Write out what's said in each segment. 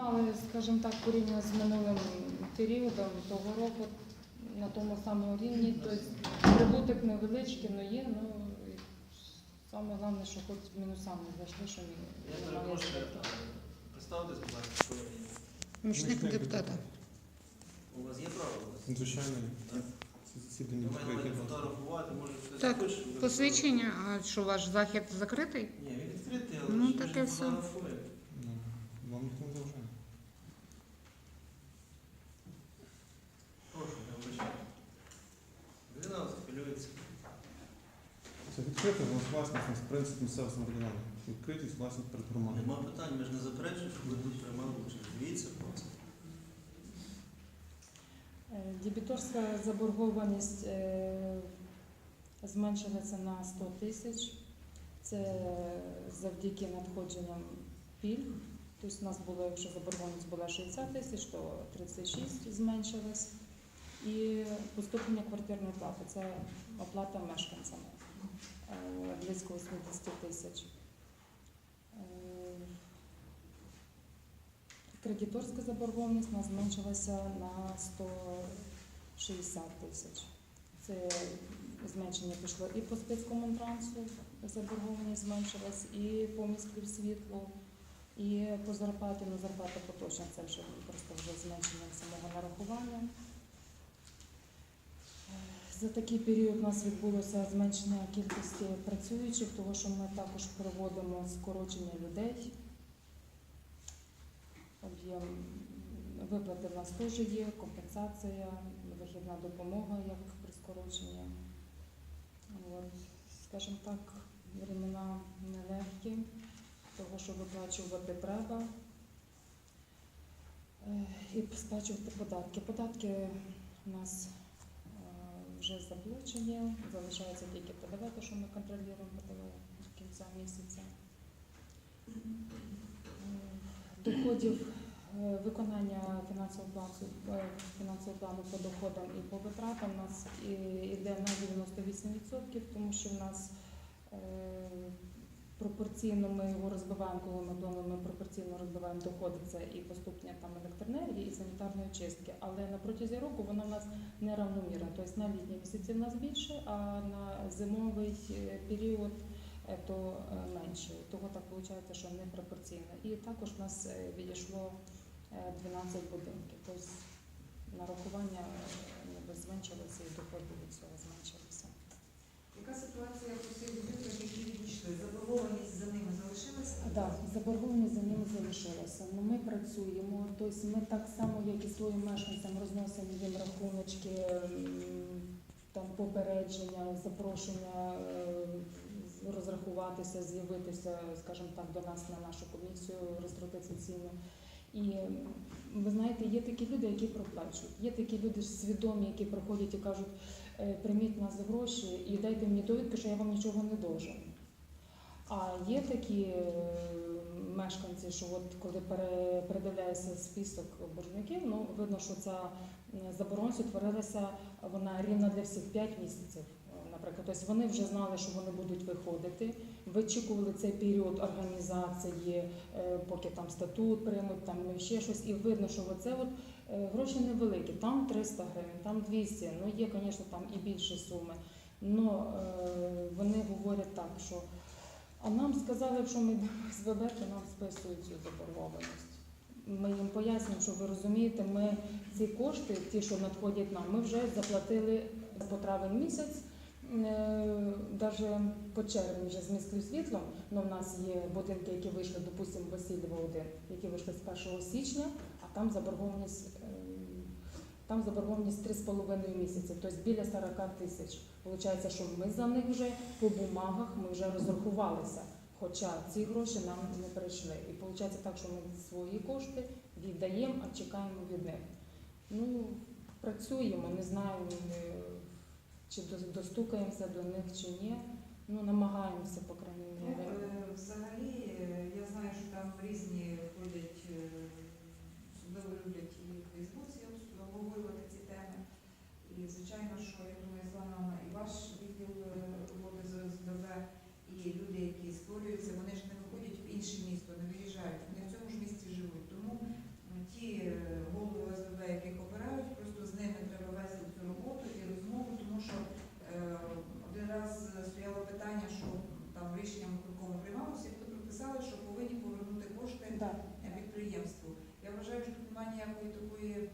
Але, скажімо так, порівняно з минулим періодом того року на тому самому рівні, тобто прибуток невеличкий, але є, ну і саме головне, що хоч мінусами зайшли, що Я немає перепрошую, збитків. представтесь, будь ласка, що ви є. Помічник депутата. У вас є право? Звичайно, Так. це засідання Ви маєте відкрите. фотографувати, може хтось Так, хоче. ви Посвідчення, а що ваш захід закритий? Ні, він відкритий, але Ну, ж ми таке все. фотографуємо. Ну, Вам не заважає. Це відкрите, у нас власність, принцип місцевого самоврядування. Відкритість, власність перед громадою. Нема питань, ми ж не заперечуємо, щоб ви тут приймали участь. Дивіться просто. Е, Дебіторська заборгованість е, зменшилася на 100 тисяч. Це завдяки надходженням пільг. Тобто у нас було, якщо заборгованість була 60 тисяч, то 36 зменшилась. І поступлення квартирної плати це оплата мешканцям е, близько 80 тисяч. Е, Кредиторська заборгованість у нас зменшилася на 160 тисяч. Це зменшення пішло і по спецкомунтрансу, заборгованість зменшилась, і по міську світлу, і по зарплаті, ну зарплата поточна, це вже просто вже зменшення самого нарахування. За такий період у нас відбулося зменшення кількості працюючих, тому що ми також проводимо скорочення людей. Об'єм виплати в нас теж є, компенсація, вихідна допомога як при скороченні. Скажімо так, времена нелегкі, того, що виплачувати треба. Е, І сплачувати податки. Податки у нас вже заблочені, залишається тільки ПДВ, те, що ми контролюємо ПДВ до кінця місяця. Е, Доходів е, виконання фінансового плану, е, фінансового плану по доходам і по витратам у нас іде на 98%, тому що в нас пропорційно ми його розбиваємо, коли ми плануємо, ми пропорційно розбиваємо доходи, це і поступлення там електроенергії, і санітарної чистки. Але на протязі року воно в нас неравномірно. Тобто на літні місяці в нас більше, а на зимовий е, період е, то е, менше. Того так виходить, що не пропорційно. І також в нас відійшло е, 12 будинків. Тобто нарахування зменшилося і доходи від цього зменшилися. Яка ситуація по цих будинках, які відійшли? Заборгованість за ними залишилася? Так, заборгованість за ними залишилася. Ну, ми працюємо, тобто ми так само, як і своїм мешканцям, розносимо їм рахуночки, там попередження, запрошення е, розрахуватися, з'явитися, скажімо так, до нас на нашу комісію реєстраційну. І ви знаєте, є такі люди, які проплачують. Є такі люди свідомі, які приходять і кажуть, «Е, прийміть нас гроші і дайте мені довідку, що я вам нічого не должен. А є такі е, мешканці, що от коли пере- передивляється список боржників, ну видно, що ця заборонність утворилася вона рівна для всіх 5 місяців. Наприклад, тобто вони вже знали, що вони будуть виходити, вичікували цей період організації, е, поки там статут приймуть, там ще щось, і видно, що оце от е, гроші невеликі, там 300 гривень, там 200, ну є, звісно, там і більші суми. Е, вони говорять так, що а нам сказали, що ми йдемо то нам списують цю заборгованість. Ми їм пояснюємо, що ви розумієте, ми ці кошти, ті, що надходять нам, ми вже заплатили по травень місяць, навіть по червень вже з міським світлом. Ну, в нас є будинки, які вийшли, допустимо, Васильєва 1, які вийшли з 1 січня, а там заборгованість. Там заборгованість 3,5 місяці, тобто біля 40 тисяч. Получається, що ми за них вже по бумагах ми вже розрахувалися, хоча ці гроші нам не прийшли. І виходить так, що ми свої кошти віддаємо, а чекаємо від них. Ну, працюємо, не знаю, чи достукаємося до них чи ні. Ну, намагаємося, по крайній Ну, мірі. е, взагалі, я знаю, що там різні ходять, е, особливо люблять і в Фейсбуці обговорювати ці теми. І звичайно, що я думаю, з і ваш відділ е, роботи з ОСББ, і люди, які створюються, вони ж не виходять в інше місто, не виїжджають, вони в цьому ж місті живуть. Тому підприємству. Я вважаю, що тут немає ніякої такої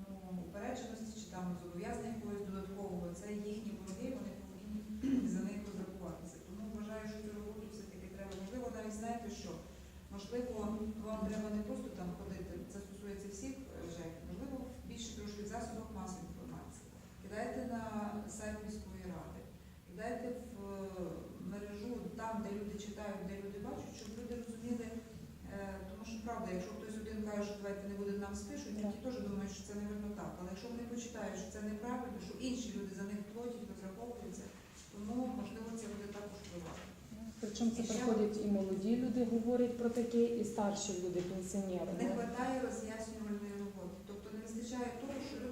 ну, упередженості чи там зобов'язання якогось додаткового. Це їхні борги, вони повинні за них розрахуватися. Тому вважаю, що цю роботу все-таки треба. Можливо, навіть знаєте що? Можливо, вам треба не просто там ходити, це стосується всіх е, ЖЕК, можливо, більше трошки в засобах масової інформації. Кидайте на сайт міської ради, кидайте в е, мережу там, де люди читають, де люди бачать, щоб люди розуміли. е, Тому що правда, якщо каже, що давайте не будуть нам спишуть, ті теж думають, що це невірно так. Але якщо вони почитають, що це неправильно, що інші люди за них платять, розраховуються, тому можливо це буде також впливати. Причому це приходять і молоді люди говорять про таке, і старші люди, пенсіонери. Не вистачає роз'яснювальної роботи. Тобто не вистачає того, що люди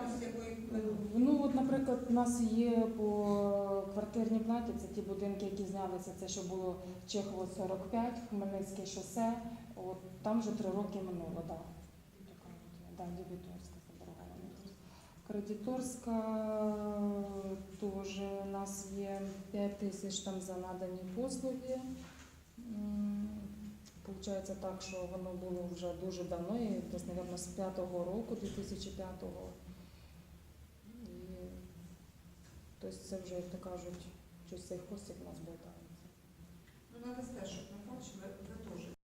прострочна? Якої. Ну, от, наприклад, у нас є по квартирній платі, це ті будинки, які знялися, це що було Чехово 45, Хмельницьке шосе, от там вже три роки минуло, да. Да, дебіторська заборгованість. Кредиторська теж у нас є 5 тисяч там за надані послуги. Получається так, що воно було вже дуже давно, і десь, мабуть, з 5-го року, 2005-го. Тобто це вже, як то кажуть, щось цей хвостик у нас болтається. Ну, треба те, щоб ми бачили.